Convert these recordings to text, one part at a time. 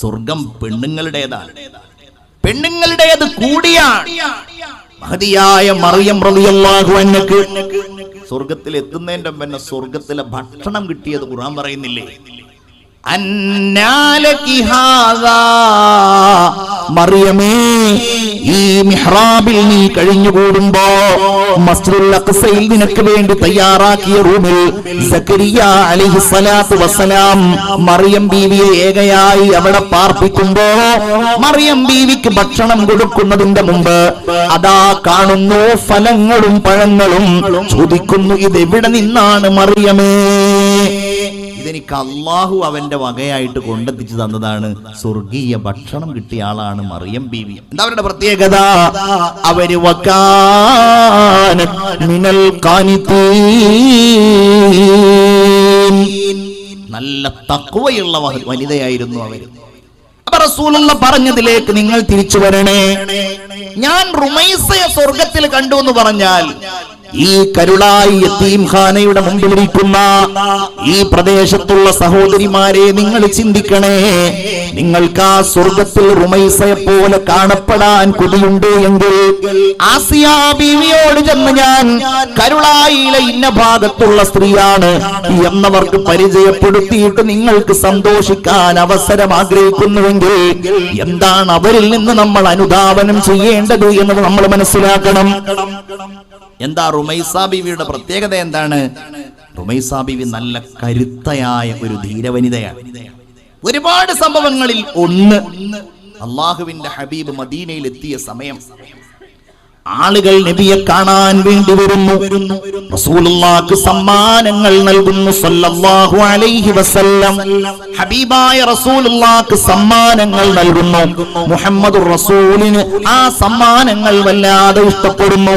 സ്വർഗം പെണ്ണുങ്ങളുടേതാണ് പെണ്ണുങ്ങളുടേത് കൂടിയാണ് മഹതിയായ മറിയം റളിയല്ലാഹു അൻഹക്ക് സ്വർഗത്തിൽ എത്തുന്നതിന്റെ പിന്നെ സ്വർഗത്തിലെ ഭക്ഷണം കിട്ടിയത് ഖുർആൻ പറയുന്നില്ലേ. മറിയമേ ഈ മിഹ്റാബിൽ നീ കഴിഞ്ഞുകൂടുമ്പോ മസ്ജിദുൽ അഖ്സയിൽ നിനക്ക് വേണ്ടി തയ്യാറാക്കിയ റൂമിൽ സക്കരിയ അലൈഹി സ്വലാത്തു വസ്സലാം മറിയം ബീവിയെ ഏകയായി അവിടെ പാർപ്പിക്കുമ്പോ മറിയം ബീവിക്ക് ഭക്ഷണം കൊടുക്കുന്നതിന്റെ മുമ്പ് അതാ കാണുന്നു ഫലങ്ങളും പഴങ്ങളും ചോദിക്കുന്നു ഇതെവിടെ നിന്നാണ് മറിയമേ? ഇതെനിക്ക് അള്ളാഹു അവന്റെ വകയായിട്ട് കൊണ്ടെത്തിച്ചു തന്നതാണ്. സ്വർഗീയ ഭക്ഷണം കിട്ടിയ ആളാണ് മറിയം ബീവി. എന്താ അവരുടെ പ്രത്യേകത? അവർ മിനൽ. നല്ല തക്കുവയുള്ള വനിതയായിരുന്നു അവർ. റസൂലുള്ള പറഞ്ഞതിലേക്ക് നിങ്ങൾ തിരിച്ചു വരണേ. ഞാൻ റുമൈസയെ സ്വർഗത്തിൽ കണ്ടു എന്ന് പറഞ്ഞാൽ ഈ കരുളായി യത്തീം ഖാനയുടെ മുമ്പിലിരിക്കുന്ന ഈ പ്രദേശത്തുള്ള സഹോദരിമാരെ നിങ്ങൾ ചിന്തിക്കണേ. നിങ്ങൾക്ക് ആ സ്വർഗത്തിൽ റുമൈസയെ പോലെ കാണപ്പെടാൻ കൊതിയുണ്ട് എങ്കിൽ ആസിയാ ബീവിയോട് ചെന്ന് ഞാൻ കരുളായിലെ ഇന്ന ഭാഗത്തുള്ള സ്ത്രീയാണ് എന്നവർക്ക് പരിചയപ്പെടുത്തിയിട്ട് നിങ്ങൾക്ക് സന്തോഷിക്കാൻ അവസരം ആഗ്രഹിക്കുന്നുവെങ്കിൽ എന്താണ് അവരിൽ നിന്ന് നമ്മൾ അനുധാവനം ചെയ്യേണ്ടത് എന്നത് നമ്മൾ മനസ്സിലാക്കണം. എന്താ റുമൈസാ ബീവിയുടെ പ്രത്യേകത എന്താണ്? റുമൈസാ ബീവി നല്ല കരുത്തയായ ഒരു ധീരവനിതയാണ്. ഒരുപാട് സംഭവങ്ങളിൽ ഒന്ന് അള്ളാഹുവിന്റെ ഹബീബ് മദീനയിൽ എത്തിയ സമയം. ആളുകൾ നബിയെ കാണാൻ വേണ്ടി വരുന്നു. റസൂലുള്ളാഹിക്ക് സമ്മാനങ്ങൾ നൽകുന്നു സല്ലല്ലാഹു അലൈഹി വസല്ലം. ഹബീബായ റസൂലുള്ളാഹിക്ക് സമ്മാനങ്ങൾ നൽകുന്നു. മുഹമ്മദുർ റസൂലിന് ആ സമ്മാനങ്ങൾ വല്ലാതെ ഇഷ്ടപ്പെടുന്നു.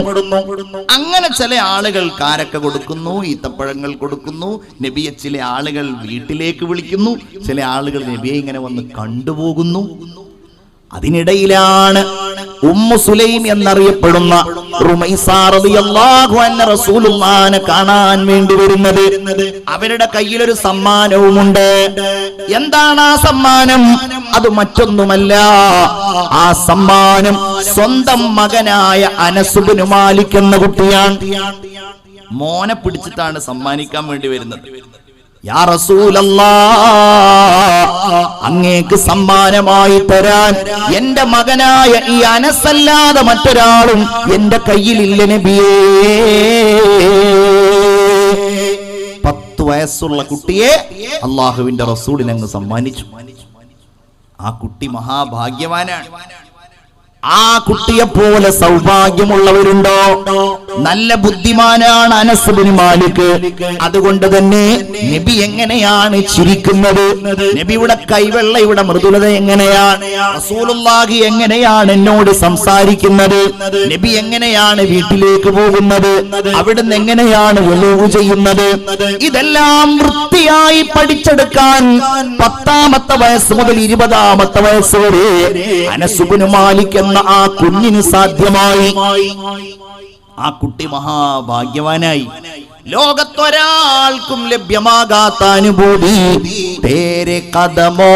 അങ്ങനെ ചില ആളുകൾ കാരക്ക കൊടുക്കുന്നു ഈത്തപ്പഴങ്ങൾ കൊടുക്കുന്നു നബിയെ ചില ആളുകൾ വീട്ടിലേക്ക് വിളിക്കുന്നു ചില ആളുകൾ നബിയെ ഇങ്ങനെ വന്ന് കണ്ടുപോകുന്നു. അതിനിടയിലാണ് ഉമ്മു സുലൈം എന്നറിയപ്പെടുന്ന കാണാൻ വേണ്ടി വരുന്നത്. അവരുടെ കയ്യിലൊരു സമ്മാനവുമുണ്ട്. എന്താണ് ആ സമ്മാനം? അത് മറ്റൊന്നുമല്ല. ആ സമ്മാനം സ്വന്തം മകനായ അനസുബിന് മാലിക് എന്ന കുട്ടിയാണ്. മോനെ പിടിച്ചിട്ടാണ് സമ്മാനിക്കാൻ വേണ്ടി വരുന്നത്. അങ്ങേക്ക് സമ്മാനമായി തരാൻ എന്റെ മകനായ ഈ അനസല്ലാതെ മറ്റൊരാളും എന്റെ കയ്യിലില്ല നബിയേ. പത്ത് വയസ്സുള്ള കുട്ടിയെ അള്ളാഹുവിന്റെ റസൂലിനങ്ങ് സമ്മാനിച്ചു. ആ കുട്ടി മഹാഭാഗ്യവാനാണ്. ആ കുട്ടിയെ പോലെ സൗഭാഗ്യമുള്ളവരുണ്ടോ? നല്ല ബുദ്ധിമാനാണ് അനസുബിന് മാലിക്. അതുകൊണ്ട് തന്നെ നബി എങ്ങനെയാണ് ചിരിക്കുന്നത്? നബിയുടെ കൈവെള്ള ഇവിടെ മൃദുലത എങ്ങനെയാണ്? റസൂലുള്ളാഹി എങ്ങനെയാണ് എന്നോട് സംസാരിക്കുന്നത്? നബി എങ്ങനെയാണ് വീട്ടിലേക്ക് പോകുന്നത്? അവിടുന്ന് എങ്ങനെയാണ് വെളിവ് ചെയ്യുന്നത്? ഇതെല്ലാം വൃത്തിയായി പഠിച്ചെടുക്കാൻ പത്താമത്തെ വയസ്സ് മുതൽ ഇരുപതാമത്തെ വയസ്സ് വരെ അനസുബിന് മാലിക് എന്ന ആ കുഞ്ഞിന് സാധ്യമായി ആ കുട്ടി മഹാഭാഗ്യവാനായി ലോകത്തൊരാൾക്കും ലഭ്യമാകാത്ത അനുഭൂതി തേരെ കദമോ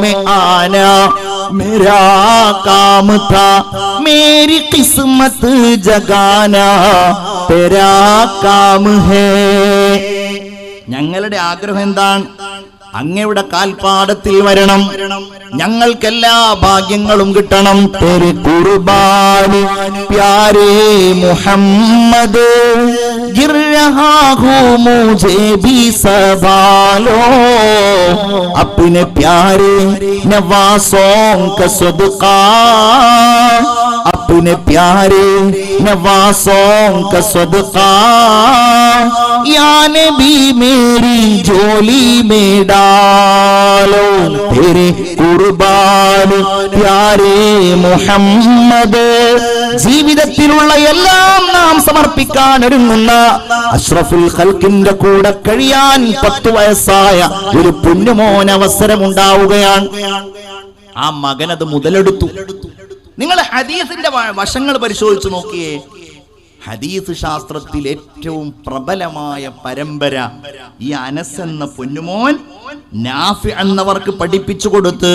മെ ആന मेरा काम था मेरी किस्मत जगाना तेरा काम है ഞങ്ങളുടെ ആഗ്രഹം എന്താണ് അങ്ങയുടെ കാൽപ്പാടത്തിൽ വരണം ഞങ്ങൾക്കെല്ലാ ഭാഗ്യങ്ങളും കിട്ടണം തെരു കുർബാനി പ്യാരേ മുഹമ്മദ് गिर रहा हूँ मुझे भी संभालो अपने प्यारे नवासों का सदका अपने प्यारे नवासों का सदका याने भी मेरी झोली में डालो तेरे कुर्बान प्यारे മുഹമ്മദ് ജീവിതത്തിലുള്ള എല്ലാം നാം സമർപ്പിക്കാൻ ഒരുങ്ങുന്ന അഷ്റഫുൽ ഖൽക്കിന്റെ കൂടെ കഴിയാൻ പത്ത് വയസ്സായ ഒരു പൊന്നുമോൻ അവസരം ഉണ്ടാവുകയാണ് ആ മകൻ അത് മുതലെടുത്തു നിങ്ങൾ ഹദീസിന്റെ വശങ്ങൾ പരിശോധിച്ചു നോക്കിയേ. ഹദീസ് ശാസ്ത്രത്തിൽ ഏറ്റവും പ്രബലമായ പരമ്പര ഈ അനസ് എന്ന പൊന്നുമോൻ നാഫി എന്നവർക്ക് പഠിപ്പിച്ചു കൊടുത്ത്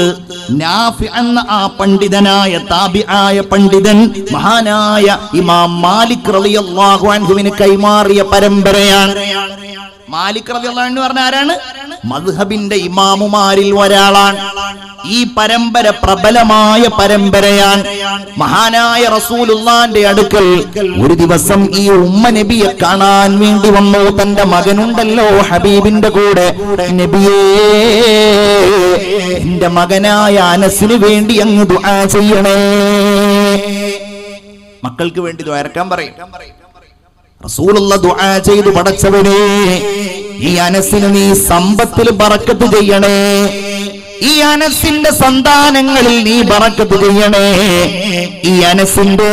നാഫി എന്ന ആ പണ്ഡിതനായ താബിആയ പണ്ഡിതൻ മഹാനായ ഇമാം മാലിക് റളിയല്ലാഹു കൈമാറിയ പരമ്പരയാണ്. മാലിക് റളിയല്ലാഹു പറഞ്ഞ ആരാണ്? മദ്ഹബിന്റെ ഇമാമുമാരിൽ ഒരാളാണ്. ഈ പരമ്പര പ്രബലമായ പരമ്പരയാണ്. മഹാനായ റസൂലുള്ളാന്റെ അടുക്കൽ ഒരു ദിവസം ഈ ഉമ്മ നബിയെ കാണാൻ വേണ്ടി വന്നു. തന്റെ മകനുണ്ടല്ലോ ഹബീബിന്റെ കൂടെ. നബിയേ എന്റെ മകനായ അനസിന് വേണ്ടി അങ്ങ് ദുആ ചെയ്യണേ. മക്കൾക്ക് വേണ്ടി ദ്വാരക്കാൻ പറയും. റസൂലുള്ള ദുആ ചെയ്തു പടച്ചവനെ ഈ അനസിന് നീ സമ്പത്തിൽ ബറക്കത്ത് ചെയ്യണേ. ഈ അനസിന്റെ സന്താനങ്ങളിൽ നീ ബറക്കത്ത് ചെയ്യണേ. ഈ അനസിന്റെ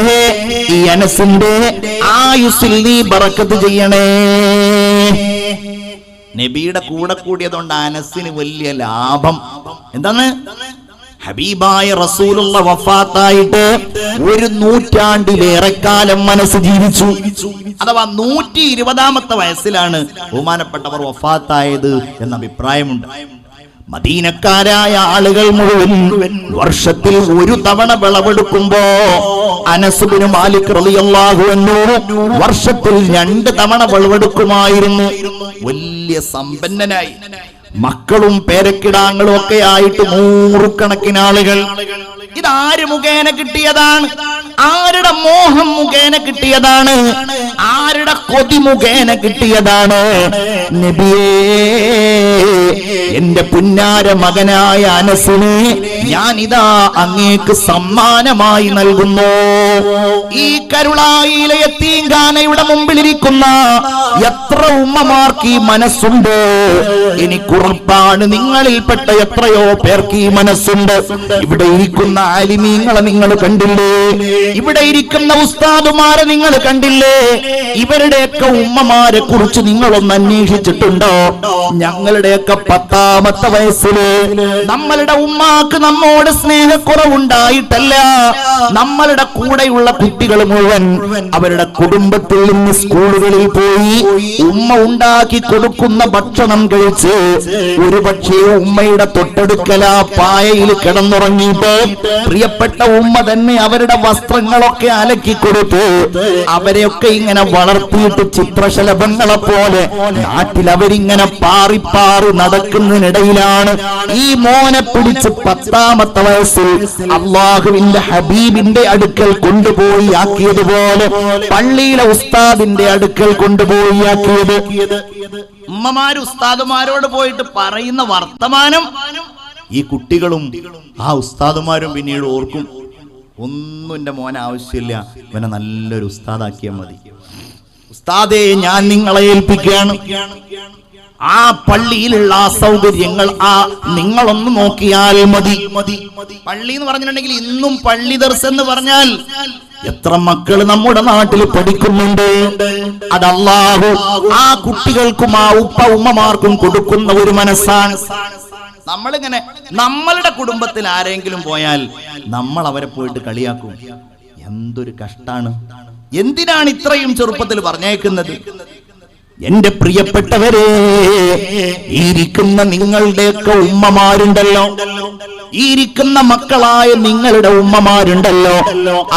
ഈ അനസിന്റെ ആയുസിൽ നീ ബറക്കത്ത് ചെയ്യണേ. നബിയുടെ കൂടെ കൂടിയതുകൊണ്ട് അനസിന് വലിയ ലാഭം. എന്താണ്? ഹബീബായ റസൂലുള്ള വഫാത്തായിട്ട് ഒരു നൂറ്റാണ്ടിലേറെ കാലം മനസ്സ് ജീവിച്ചു. അഥവാ നൂറ്റി ഇരുപതാമത്തെ വയസ്സിലാണ് ബഹുമാനപ്പെട്ടവർ വഫാത്തായത് എന്ന അഭിപ്രായമുണ്ട്. മദീനക്കാരായ ആളുകൾ മുഴുവൻ വർഷത്തിൽ ഒരു തവണ വിളവെടുക്കുമ്പോ അനസുബിന് മാലിക് റളിയല്ലാഹു അൻഹു വർഷത്തിൽ രണ്ട് തവണ വിളവെടുക്കുമായിരുന്നു. വലിയ സമ്പന്നനായി. മക്കളും പേരക്കിടാങ്ങളും ഒക്കെ ആയിട്ട് നൂറുകണക്കിന് ആളുകൾ. ഇതാര് മുഖേന കിട്ടിയതാണ്? ആരുടെ മോഹം മുഖേന കിട്ടിയതാണ്? ആരുടെ കൊതി മുഖേന കിട്ടിയതാണ്? നബിയേ എന്റെ പുന്നാര മകനായ അനസിനെ ഞാൻ അങ്ങേക്ക് സമ്മാനമായി നൽകുന്നു. ഈ കരുളായിലെ എത്തീങ്കാനയുടെ മുമ്പിലിരിക്കുന്ന എത്ര ഉമ്മമാർക്ക് ഈ മനസ്സുണ്ട്? എനിക്കുറപ്പാണ് നിങ്ങളിൽപ്പെട്ട എത്രയോ പേർക്ക് ഈ മനസ്സുണ്ട്. ഇവിടെ ഇരിക്കുന്ന ആലിമീങ്ങളെ നിങ്ങൾ കണ്ടില്ലേ? ഇവിടെ ഇരിക്കുന്ന ഉസ്താദുമാരെ നിങ്ങൾ കണ്ടില്ലേ? ഇവരുടെയൊക്കെ ഉമ്മമാരെ കുറിച്ച് നിങ്ങളൊന്ന് അന്വേഷിച്ചിട്ടുണ്ടോ? ഞങ്ങളുടെയൊക്കെ പത്താമത്തെ വയസ്സിൽ നമ്മളുടെ ഉമ്മാക്ക് നമ്മോട് സ്നേഹക്കുറവുണ്ടായിട്ടല്ല. നമ്മളുടെ കൂടെയുള്ള കുട്ടികൾ മുഴുവൻ അവരുടെ കുടുംബത്തിൽ നിന്ന് സ്കൂളുകളിൽ പോയി ഉമ്മ ഉണ്ടാക്കി കൊടുക്കുന്ന ഭക്ഷണം കഴിച്ച് ഒരു പക്ഷേ ഉമ്മയുടെ തൊട്ടടുക്കല പായയിൽ കിടന്നുറങ്ങിയിട്ട് പ്രിയപ്പെട്ട ഉമ്മ തന്നെ അവരുടെ വസ്ത്രങ്ങളൊക്കെ അലക്കി കൊടുത്ത് അവരെയൊക്കെ ഇങ്ങനെ വളർത്തിയിട്ട് ചിത്രശലഭങ്ങളെ പോലെ നാട്ടിൽ അവരിങ്ങനെ പാറി പാറി നടക്കുന്നതിനിടയിലാണ് ഈ മോനെ പിടിച്ച് പത്താമത്തെ വയസ്സിൽ അള്ളാഹുവിന്റെ ഹബീബിന്റെ അടുക്കൽ കൊണ്ടുപോയി ആക്കിയതുപോലെ പള്ളിയിലെ ഉസ്താദിന്റെ അടുക്കൽ കൊണ്ടുപോയി ആക്കിയത്. ഉമ്മമാര് ഉസ്താദുമാരോട് പോയിട്ട് പറയുന്ന വർത്തമാനം ഈ കുട്ടികളും ആ ഉസ്താദുമാരും പിന്നീട് ഓർക്കും ഒന്നും എന്റെ മോൻ ആവശ്യമില്ല ഇവനെ നല്ലൊരു ഉസ്താദാക്കിയാൽ മതി. ഉസ്താദേ ഞാൻ നിങ്ങളെ ഏൽപ്പിക്കുകയാണ്. ആ പള്ളിയിലുള്ള ആ സൗകര്യങ്ങൾ ആ നിങ്ങളൊന്ന് നോക്കിയാൽ മതി. മതി പള്ളി എന്ന് പറഞ്ഞിട്ടുണ്ടെങ്കിൽ ഇന്നും പള്ളി ദർസ് എന്ന് പറഞ്ഞാൽ എത്ര മക്കൾ നമ്മുടെ നാട്ടിൽ പഠിക്കുന്നുണ്ട്. അതല്ലാഹു ആ കുട്ടികൾക്കും ആ ഉപ്പ ഉമ്മമാർക്കും കൊടുക്കുന്ന ഒരു മനസ്സാണ്. നമ്മളിങ്ങനെ നമ്മളുടെ കുടുംബത്തിൽ ആരെങ്കിലും പോയാൽ നമ്മൾ അവരെ പോയിട്ട് കളിയാക്കും. എന്തൊരു കഷ്ടാണ്. എന്തിനാണ് ഇത്രയും ചെറുപ്പത്തിൽ പറഞ്ഞേക്കുന്നത്? എന്റെ പ്രിയപ്പെട്ടവരെ ഇരിക്കുന്ന നിങ്ങളുടെയൊക്കെ ഉമ്മമാരുണ്ടല്ലോ. ഇരിക്കുന്ന മക്കളായ നിങ്ങളുടെ ഉമ്മമാരുണ്ടല്ലോ.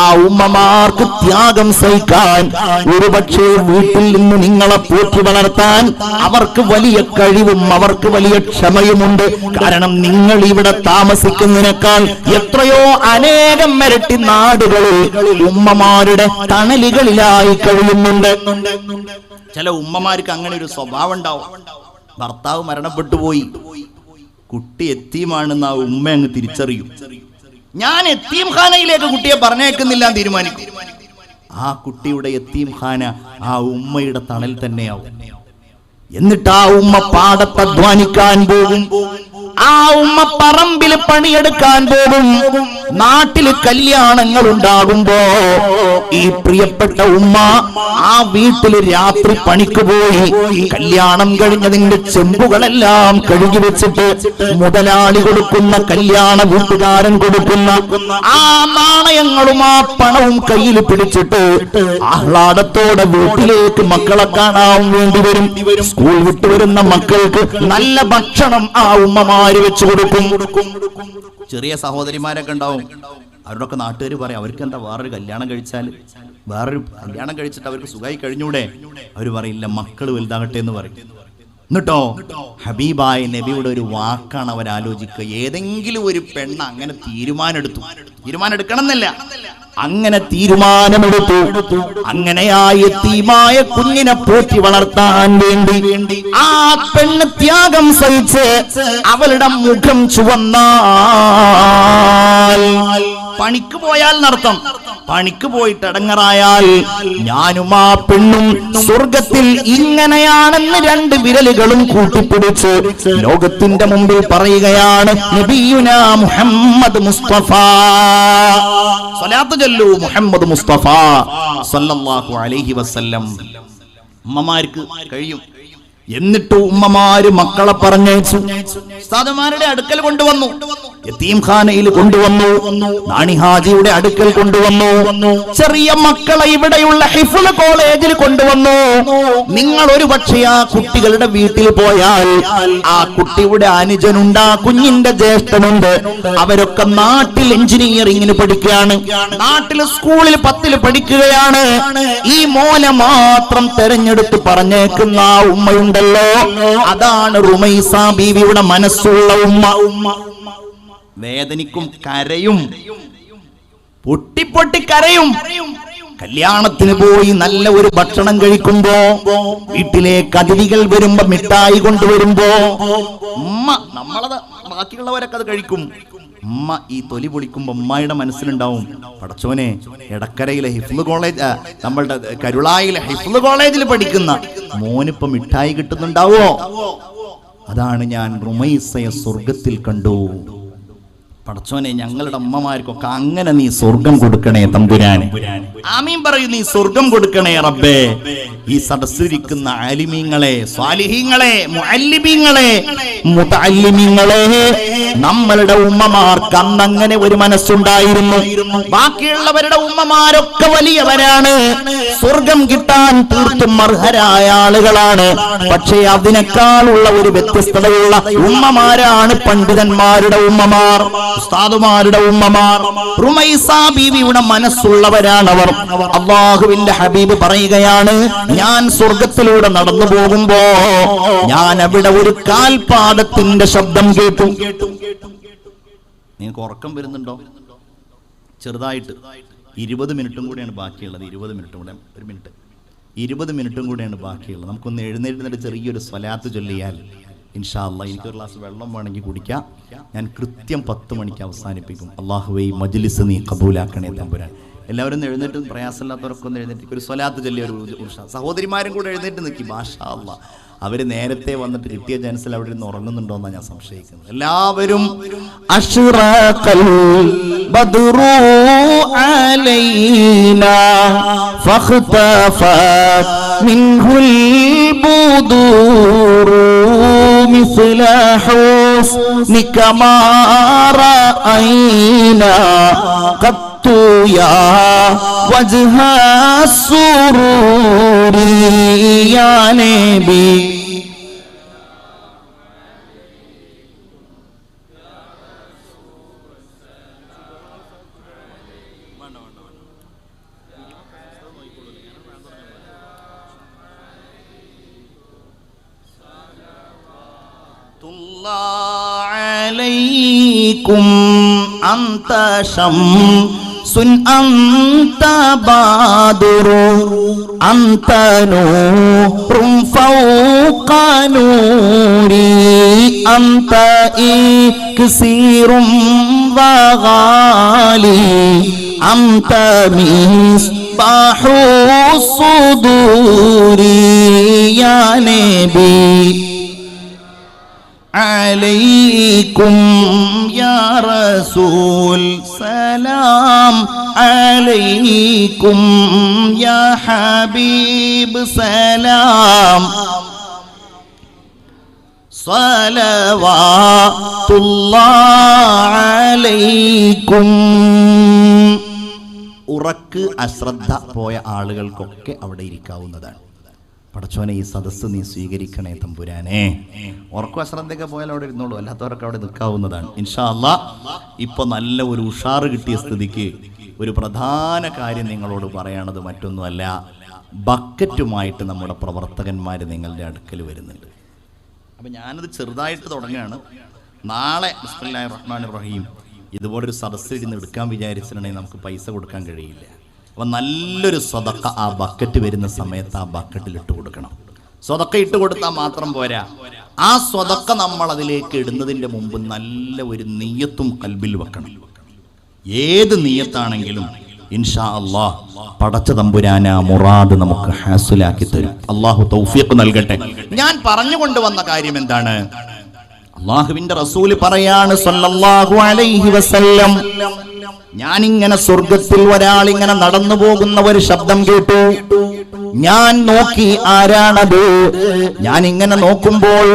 ആ ഉമ്മമാർക്ക് ത്യാഗം സഹിക്കാൻ ഒരുപക്ഷെ വീട്ടിൽ നിന്ന് നിങ്ങളെ പോറ്റി വളർത്താൻ അവർക്ക് വലിയ കഴിവും അവർക്ക് വലിയ ക്ഷമയുമുണ്ട്. കാരണം നിങ്ങൾ ഇവിടെ താമസിക്കുന്നതിനേക്കാൾ എത്രയോ അനേകം മരട്ടി നാടുകളിൽ ഉമ്മമാരുടെ തണലുകളിലായി കഴിയുന്നുണ്ട്. ചില ഉമ്മമാർക്ക് അങ്ങനെ ഒരു സ്വഭാവം ഉണ്ടാവും. ഭർത്താവ് മരണപ്പെട്ടു പോയി. കുട്ടി എത്തിയുമാണെന്ന് ആ ഉമ്മ അങ്ങ് തിരിച്ചറിയും. ഞാൻ എത്തിയും ഖാനയിലേക്ക് കുട്ടിയെ പറഞ്ഞേക്കുന്നില്ല തീരുമാനിക്കും. ആ കുട്ടിയുടെ എത്തിയും ഖാന ആ ഉമ്മയുടെ തണൽ തന്നെയാവും. എന്നിട്ട് ആ ഉമ്മ പാടത്ത് അധ്വാനിക്കാൻ പോകും. ആ ഉമ്മ പറമ്പിൽ പണിയെടുക്കാൻ പോകും. നാട്ടിൽ കല്യാണങ്ങൾ ഉണ്ടാകുമ്പോ ഈ പ്രിയപ്പെട്ട ഉമ്മ ആ വീട്ടിൽ രാത്രി പണിക്ക് പോയി കല്യാണം കഴിഞ്ഞതിന്റെ ചെമ്പുകളെല്ലാം കഴുകി വെച്ചിട്ട് മുതലാളി കൊടുക്കുന്ന കല്യാണ വീട്ടുകാരൻ കൊടുക്കുന്ന ആ നാണയങ്ങളും ആ പണവും കയ്യിൽ പിടിച്ചിട്ട് ആഹ്ലാദത്തോടെ വീട്ടിലേക്ക് മക്കളെ കാണാൻ വേണ്ടി വരും. സ്കൂൾ വിട്ടു വരുന്ന മക്കൾക്ക് നല്ല ഭക്ഷണം ആ ഉമ്മമാര് വെച്ചു കൊടുക്കും. ചെറിയ സഹോദരിമാരൊക്കെ ഉണ്ടാവും. അവരോടൊക്കെ നാട്ടുകാർ പറയും അവർക്ക് എന്താ വേറൊരു കല്യാണം കഴിച്ചാൽ വേറൊരു കല്യാണം കഴിച്ചിട്ട് അവർക്ക് സുഖമായി കഴിഞ്ഞൂടെ? അവർ പറയില്ല മക്കൾ വലുതാകട്ടെ എന്ന് പറയും. എന്നിട്ടോ? ഹബീബായ നബിയുടെ ഒരു വാക്കാണ് അവർ ആലോചിക്കുക. ഏതെങ്കിലും ഒരു പെണ്ണ് അങ്ങനെ തീരുമാനം എടുത്തു തീരുമാനം എടുക്കണം എന്നല്ല അങ്ങനെ തീരുമാനമെടുത്തു. അങ്ങനെയായ തീമായ കുഞ്ഞിനെ പോറ്റി വളർത്താൻ വേണ്ടി ആ പെണ്ണ് ത്യാഗം സഹിച്ച് അവളുടെ മുഖം ചുവന്നാൽ പണിക്ക് പോയാൽ നടത്തം. പണിക്ക് പോയിട്ട് അടങ്ങറായാൽ ഞാനും ആ പെണ്ണും സ്വർഗത്തിൽ ഇങ്ങനെയാണെന്ന് രണ്ട് വിരലുകളും കൂട്ടിപ്പിടിച്ച് ലോകത്തിന്റെ മുമ്പിൽ പറയുകയാണ് നബിയുന മുഹമ്മദ് മുസ്തഫ. സ്വലാത്ത് ചൊല്ലു മുഹമ്മദ് മുസ്തഫ. സല്ലല്ലാഹു അലൈഹി വസല്ലം. ഉമ്മമാർക്ക് കഴിയും. എന്നിട്ട് ഉമ്മമാര് മക്കളെ പറഞ്ഞയച്ചു. ഉസ്താദുമാരുടെ അടുക്കൽ കൊണ്ടുവന്നു. യത്തീംഖാനയിൽ കൊണ്ടുവന്നു. നാണി ഹാജിയുടെ അടുക്കൽ കൊണ്ടുവന്നു. ചെറിയ മക്കളെ ഇവിടെയുള്ള ഹിഫുൽ കോളേജിൽ കൊണ്ടുവന്നു. നിങ്ങൾ ഒരു പക്ഷേ ആ കുട്ടികളുടെ വീട്ടിൽ പോയാൽ ആ കുട്ടിയുടെ അനുജനുണ്ട് ആ കുഞ്ഞിന്റെ ജ്യേഷ്ഠനുണ്ട്. അവരൊക്കെ നാട്ടിൽ എഞ്ചിനീയറിംഗിന് പഠിക്കുകയാണ്. നാട്ടിൽ സ്കൂളിൽ പത്തിൽ പഠിക്കുകയാണ്. ഈ മോനെ മാത്രം തെരഞ്ഞെടുത്ത് പറഞ്ഞേക്കുന്ന ആ ഉമ്മയുണ്ടല്ലോ അതാണ് റുമൈസ ബീവിയുടെ മനസ്സുള്ള ഉമ്മ. ഉമ്മ വേദനിക്കും കരയും. പൊട്ടിപ്പൊട്ടി കരയും. കല്യാണത്തിന് പോയി നല്ല ഒരു ഭക്ഷണം കഴിക്കുമ്പോ വീട്ടിലേക്ക് അതിഥികൾ വരുമ്പോ മിഠായി കൊണ്ടുവരുമ്പോ ഉമ്മ നമ്മളത് ബാക്കിയുള്ളവരൊക്കെ അത് കഴിക്കും. ഉമ്മ ഈ തൊലി പൊളിക്കുമ്പോ ഉമ്മയുടെ മനസ്സിലുണ്ടാവും പടച്ചോനെ എടക്കരയിലെ ഹിഫ്ല് കോളേജ് നമ്മളുടെ കരുളായിലെ ഹിഫ്ല് കോളേജിൽ പഠിക്കുന്ന മോനിപ്പോ മിഠായി കിട്ടുന്നുണ്ടാവോ? അതാണ് ഞാൻ റുമൈസയെ സ്വർഗത്തിൽ കണ്ടു. പടച്ചോനെ ഞങ്ങളുടെ അമ്മമാർക്കൊക്കെ അങ്ങനെ നീ സ്വർഗം കൊടുക്കണേ തമ്പുരാന്. ആമീൻ പറയൂ നീ സ്വർഗം കൊടുക്കണേ റബ്ബേ. ഈ സദസ്സിരിക്കുന്ന ആലിമീങ്ങളെ സ്വാലിഹീങ്ങളെ മുഅല്ലിമീങ്ങളെ മുതഅല്ലിമീങ്ങളെ നമ്മളുടെ ഉമ്മമാർക്ക് അന്ന് അങ്ങനെ ഒരു മനസ്സുണ്ടായിരുന്നു. ബാക്കിയുള്ളവരുടെ ഉമ്മമാരൊക്കെ വലിയവരാണ്. സ്വർഗം കിട്ടാൻ തീർത്തും അർഹരായ ആളുകളാണ്. പക്ഷേ അതിനേക്കാളുള്ള ഒരു വ്യത്യസ്തതയുള്ള ഉമ്മമാരാണ് പണ്ഡിതന്മാരുടെ ഉമ്മമാർ. ഉസ്താദുമാരുടെ ഉമ്മമാർ റുമൈസ ബീവിയുടെ അവർ അള്ളാഹുവിന്റെ ഹബീബ് പറയുകയാണ് ഞാൻ സ്വർഗത്തിലൂടെ നടന്നു പോകുമ്പോ ഞാൻ അവിടെ ഒരു കാൽപാദത്തിന്റെ ശബ്ദം കേട്ടു. നിങ്ങൾക്ക് ഉറക്കം വരുന്നുണ്ടോ? ചെറുതായിട്ട്. ഇരുപത് മിനിറ്റും കൂടെയാണ് ബാക്കിയുള്ളത്. ഇരുപത് മിനിറ്റും കൂടെ ഒരു മിനിറ്റ്. ഇരുപത് മിനിറ്റും കൂടെയാണ് ബാക്കിയുള്ളത്. നമുക്കൊന്ന് എഴുന്നേറ്റ് ചെറിയൊരു സ്വലാത്ത് ചൊല്ലിയാൽ ഇൻഷാല്ല എനിക്കൊരു ഗ്ലാസ് വെള്ളം വേണമെങ്കിൽ കുടിക്കാം. ഞാൻ കൃത്യം പത്ത് മണിക്ക് അവസാനിപ്പിക്കും. അള്ളാഹുവൈ മജ്ലിസ് നീ കബൂലാക്കണേ തമ്പുരാൻ. എല്ലാവരും എഴുന്നേറ്റും പ്രയാസമില്ലാത്തവർക്കൊന്നും എഴുന്നേറ്റ് ഒരു സ്വലാത്ത് ചൊല്ലിയ ഒരു സഹോദരിമാരും കൂടെ എഴുന്നേറ്റ് നിൽക്കി ഭാഷാ അല്ല അവർ നേരത്തെ വന്നിട്ട് കിട്ടിയ ചാൻസിൽ അവിടെ നിന്ന് ഉറങ്ങുന്നുണ്ടോ എന്നാണ് ഞാൻ സംശയിക്കുന്നത് എല്ലാവരും منه البدور مثل حسنك ما رأينا قط يا وجه السرور يا نبي. عليكم أنت شمس أنت بادر أنت نور فوق نوري أنت إكسير وغالي أنت مصباح الصدور يا نبي عليكم يا رسول سلام عليكم يا حبيب سلام صلوات الله عليكم ഉറക്ക് അശ്രദ്ധ പോയ ആളുകൾക്കൊക്കെ അവിടെ ഇരിക്കാവുന്നതാണ് പടച്ചോനെ ഈ സദസ്സ് നീ സ്വീകരിക്കണേ തമ്പുരാനെ. ഓർക്കും അശ്രദ്ധയൊക്കെ പോയാൽ അവിടെ ഇരുന്നോളൂ. അല്ലാത്തവരൊക്കെ അവിടെ നിൽക്കാവുന്നതാണ്. ഇൻഷാ അല്ലാ ഇപ്പൊ നല്ല ഒരു ഉഷാറ് കിട്ടിയ സ്ഥിതിക്ക് ഒരു പ്രധാന കാര്യം നിങ്ങളോട് പറയണത് മറ്റൊന്നുമല്ല ബക്കറ്റുമായിട്ട് നമ്മുടെ പ്രവർത്തകന്മാർ നിങ്ങളുടെ അടുക്കൽ വരുന്നുണ്ട്. അപ്പം ഞാനത് ചെറുതായിട്ട് തുടങ്ങുകയാണ്. നാളെ ബിസ്മില്ലാഹി റഹ്മാൻ റഹീം ഇതുപോലൊരു സദസ്സിൽ ഇരുന്ന് എടുക്കാൻ വിചാരിച്ചിട്ടുണ്ടെങ്കിൽ നമുക്ക് പൈസ കൊടുക്കാൻ കഴിയില്ല. അപ്പം നല്ലൊരു സ്വതക്ക ആ ബക്കറ്റ് വരുന്ന സമയത്ത് ആ ബക്കറ്റിൽ ഇട്ട് കൊടുക്കണം. സ്വതക്ക ഇട്ട് കൊടുത്താൽ മാത്രം പോരാ. ആ സ്വതക്ക നമ്മൾ അതിലേക്ക് ഇടുന്നതിന്റെ മുമ്പ് നല്ല ഒരു നീയത്തും കൽബിൽ വെക്കണം. ഏത് നീയത്താണെങ്കിലും ഇൻഷാ അള്ളാഹ് പടച്ച തമ്പുരാന മുറാദ് നമുക്ക് ഹാസുലാക്കി തരും. അള്ളാഹു തൗഫീഖ് നൽകട്ടെ. ഞാൻ പറഞ്ഞു കൊണ്ടുവന്ന കാര്യം എന്താണ്? അള്ളാഹുവിന്റെ റസൂൽ പറയാണ് സല്ലല്ലാഹു അലൈഹി വസല്ലം. ഞാൻ ഇങ്ങനെ സ്വർഗത്തിൽ ഒരാൾ ഇങ്ങനെ നടന്നു പോകുന്ന ഒരു ശബ്ദം കേട്ടു. ഞാൻ നോക്കി ആരാണത്? ഞാൻ ഇങ്ങനെ നോക്കുമ്പോൾ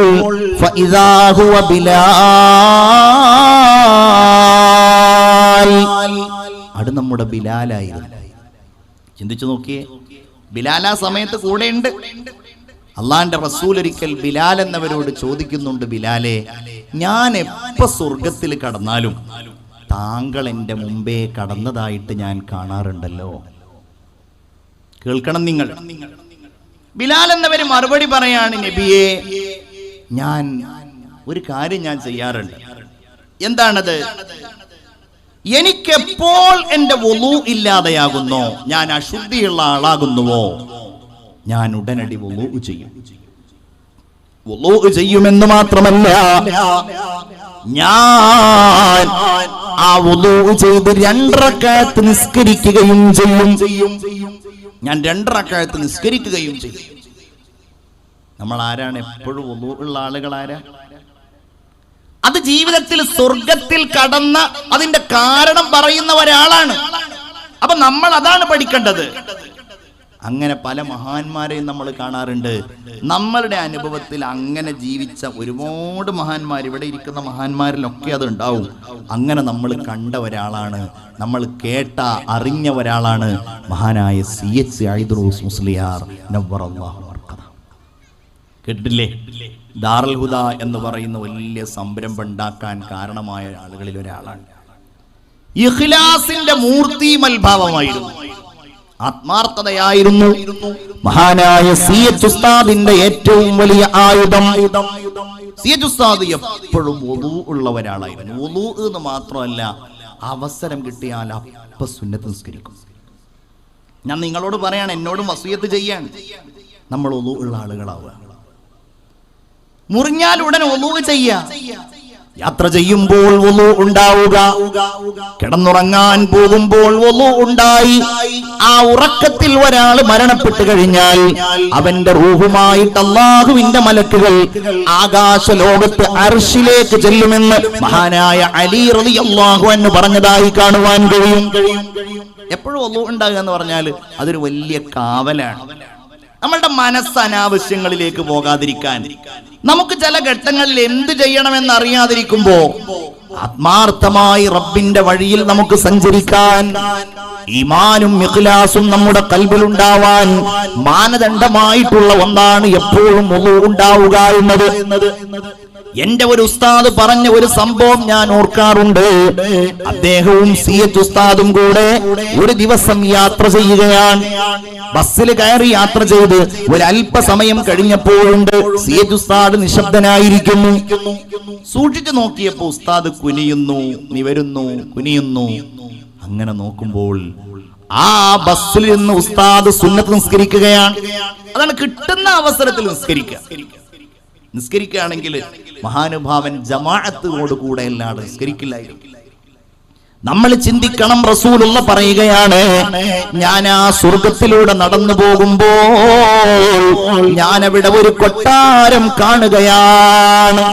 അത് നമ്മുടെ ബിലാലായിരുന്നു. ചിന്തിച്ചു നോക്കിയേ. ബിലാല സമയത്ത് കൂടെയുണ്ട്. അള്ളാന്റെ റസൂൽ ഒരിക്കൽ ബിലാൽ എന്നവരോട് ചോദിക്കുന്നുണ്ട് ബിലാലെ ഞാൻ എപ്പോ സ്വർഗത്തിൽ കടന്നാലും താങ്കൾ എന്റെ മുമ്പേ കടന്നതായിട്ട് ഞാൻ കാണാറുണ്ടല്ലോ. കേൾക്കണം നിങ്ങൾ. ബിലാൽ എന്നവർ മറുപടി പറയാണ് നബിയെ ഞാൻ ഒരു കാര്യം ഞാൻ ചെയ്യാറുണ്ട്. എന്താണത്? എനിക്കെപ്പോൾ എന്റെ വലു ഇല്ലാതെയാകുന്നോ? ഞാൻ അശുദ്ധിയുള്ള ആളാകുന്നുവോ? ഞാൻ ഉടനടി ചെയ്യും. ചെയ്യുമെന്ന് മാത്രമല്ല ഞാൻ ആ ചെയ്ത് രണ്ടറക്കാലത്ത് നിസ്കരിക്കുകയും ചെയ്യും. ഞാൻ രണ്ടറക്കാലത്ത് നിസ്കരിക്കുകയും ചെയ്യും. നമ്മൾ ആരാണ്? എപ്പോഴും വൊലു ഉള്ള ആളുകൾ ആരാ? അത് ജീവിതത്തിൽ സ്വർഗത്തിൽ കടന്ന അതിന്റെ കാരണം പറയുന്ന ഒരാളാണ്. അപ്പൊ നമ്മൾ അതാണ് പഠിക്കേണ്ടത്. അങ്ങനെ പല മഹാന്മാരെയും നമ്മൾ കാണാറുണ്ട്. നമ്മളുടെ അനുഭവത്തിൽ അങ്ങനെ ജീവിച്ച ഒരുപാട് മഹാന്മാർ ഇവിടെ ഇരിക്കുന്ന മഹാന്മാരിലൊക്കെ അത് ഉണ്ടാവും. അങ്ങനെ നമ്മൾ കണ്ട ഒരാളാണ്. നമ്മൾ കേട്ട അറിഞ്ഞ ഒരാളാണ് മഹാനായ സി എച്ച് ഐദ്രൂസ് മുസ്ലിയാർ. മർക്കദ. കേട്ടിട്ടില്ലേ ദാറുൽ ഹുദ എന്ന് പറയുന്ന വലിയ സംരംഭം ഉണ്ടാക്കാൻ കാരണമായ ആളുകളിൽ ഒരാളാണ്. ഇഖ്ലാസിന്റെ മൂർത്തിമൽഭാവമായിരുന്നു. ആത്മാർത്ഥതയായിരുന്നു. മഹാനായ സി എച്ച് ഉസ്താദിന്റെ ഏറ്റവും വലിയ ആയുധം. സി എച്ച് ഉസ്താദ് എപ്പോഴും ഒതു ഉള്ള ഒരാളായിരുന്നു ഒതു എന്ന് മാത്രമല്ല അവസരം കിട്ടിയാൽ അപ്പ സുന്നത്ത് നിസ്കരിക്കും. ഞാൻ നിങ്ങളോട് പറയാണ് എന്നോടും വസൂയത്ത് ചെയ്യാൻ നമ്മൾ ഒതു ഉള്ള ആളുകളാവുക. മുറിഞ്ഞാൽ ഉടനെ ഒതു ചെയ്യാ യാത്ര ചെയ്യുമ്പോൾ ഒന്നു ഉണ്ടാവുക. കിടന്നുറങ്ങാൻ പോകുമ്പോൾ ഒന്നു ഉണ്ടായി. ആ ഉറക്കത്തിൽ ഒരാൾ മരണപ്പെട്ടു കഴിഞ്ഞാൽ അവന്റെ റൂഹുമായിട്ട് അള്ളാഹുവിന്റെ മലക്കുകൾ ആകാശ ലോകത്ത് അർഷിലേക്ക് ചെല്ലുമെന്ന് മഹാനായ അലി റതി അള്ളാഹു എന്ന് പറഞ്ഞതായി കാണുവാൻ കഴിയും. എപ്പോഴും ഒന്നു ഉണ്ടാകുക എന്ന് പറഞ്ഞാൽ അതൊരു വലിയ കാവലാണ്. നമ്മളുടെ മനസ്സ് അനാവശ്യങ്ങളിലേക്ക് പോകാതിരിക്കാൻ. നമുക്ക് ചില ഘട്ടങ്ങളിൽ എന്ത് ചെയ്യണമെന്ന് അറിയാതിരിക്കുമ്പോ ആത്മാർത്ഥമായി റബ്ബിന്റെ വഴിയിൽ നമുക്ക് സഞ്ചരിക്കാൻ ഈമാനും ഇഖ്ലാസും നമ്മുടെ കൽബിലുണ്ടാവാൻ മാനദണ്ഡമായിട്ടുള്ള ഒന്നാണ് എപ്പോഴും ഉണ്ടാവുക എന്നത്. എന്റെ ഒരു ഉസ്താദ് പറഞ്ഞ ഒരു സംഭവം ഞാൻ ഓർക്കാറുണ്ട്. അദ്ദേഹവും സി എച്ച് ഉസ്താദും കൂടെ ഒരു ദിവസം യാത്ര ചെയ്യുകയാണ്. ബസ്സിൽ കയറി യാത്ര ചെയ്ത് ഒരു അല്പസമയം കഴിഞ്ഞപ്പോഴുണ്ട് സി എച്ച് ഉസ്താദ് നിശബ്ദനായിരിക്കുന്നു. സൂക്ഷിച്ചു നോക്കിയപ്പോ ഉസ്താദ് കുനിയുന്നു നിവരുന്നു കുനിയുന്നു. അങ്ങനെ നോക്കുമ്പോൾ ആ ബസ്സിൽ നിന്ന് ഉസ്താദ് സുന്നത്ത് നിസ്കരിക്കുകയാണ്. അതാണ് കിട്ടുന്ന അവസരത്തിൽ നിസ്കരിക്കുക. നിസ്കരിക്കുകയാണെങ്കിൽ മഹാനുഭാവൻ ജമാഅത്തോട് കൂടെ അല്ലാതെ നിസ്കരിക്കില്ലായിരുന്നു നമ്മൾ ചിന്തിക്കണം റസൂലുള്ള പറയുകയാണ് ഞാൻ ആ സ്വർഗത്തിലൂടെ നടന്നു പോകുമ്പോൾ ഞാൻ അവിടെ ഒരു കൊട്ടാരം കാണുകയാണ്.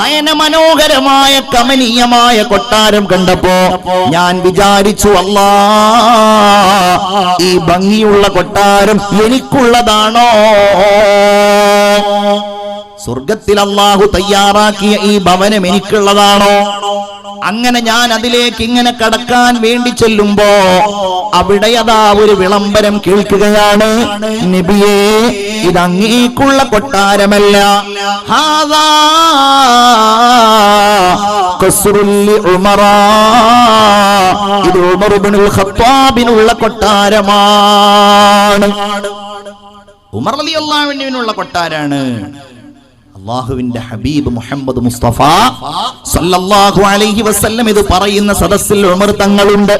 നയന മനോഹരമായ കമനീയമായ കൊട്ടാരം കണ്ടപ്പോ ഞാൻ വിചാരിച്ചു അല്ലാ ഈ ഭംഗിയുള്ള കൊട്ടാരം എനിക്കുള്ളതാണോ? സ്വർഗത്തിൽ അള്ളാഹു തയ്യാറാക്കിയ ഈ ഭവനം എനിക്കുള്ളതാണോ? അങ്ങനെ ഞാൻ അതിലേക്ക് ഇങ്ങനെ കടക്കാൻ വേണ്ടി ചെല്ലുമ്പോ അവിടെ അതാ ഒരു വിളംബരം കേൾക്കുകയാണ്. നബിയേ ഇത് അങ്ങേക്കുള്ള കൊട്ടാരമല്ല. ഇത് ഉമർ ഇബ്നുൽ ഖത്താബിനുള്ള കൊട്ടാരമാണ്. ഉമർ റളിയല്ലാഹുവിനുള്ള കൊട്ടാരാണ്. അള്ളാഹുവിന്റെ ഹബീബ് മുഹമ്മദ് മുസ്തഫ സല്ലല്ലാഹു അലൈഹി വസല്ലം ഇത് പറയുന്ന സദസ്സിൽ ഉമർ തങ്ങളുണ്ട്.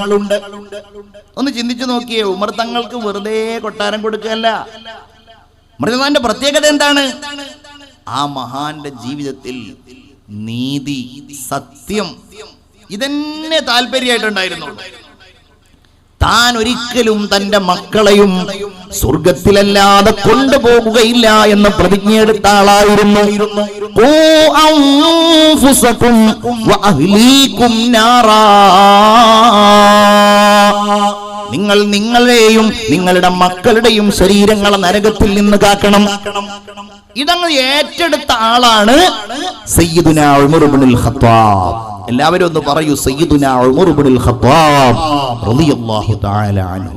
ഒന്ന് ചിന്തിച്ചു നോക്കിയേ ഉമർ തങ്ങൾക്ക് വെറുതെ കൊട്ടാരം കൊടുക്കുകയല്ല. മൃതമാന്റെ പ്രത്യേകത എന്താണ്? ആ മഹാന്റെ ജീവിതത്തിൽ നീതി സത്യം ഇതന്നെ താല്പര്യമായിട്ടുണ്ടായിരുന്നു താൻ ഒരിക്കലും തന്റെ മക്കളെയും സ്വർഗത്തിലല്ലാതെ കൊണ്ടുപോകുകയില്ല എന്ന് ആളായിരുന്നു. അൻഫുസകും വഅഹ്ലീകും നാറാ. നിങ്ങൾ നിങ്ങളെയും നിങ്ങളുടെ മക്കളുടെയും ശരീരങ്ങളെ നരകത്തിൽ നിന്ന് കാക്കണം. ഇതങ്ങ് ഏറ്റെടുത്ത ആളാണ് സയ്യിദുന ഉമർ ഖത്താബ്. എല്ലാവരും ഒന്ന് പറയൂ സയ്യിദുന ഉമർ ഇബ്നുൽ ഖത്താബ് റളിയല്ലാഹു തആല അൻഹു.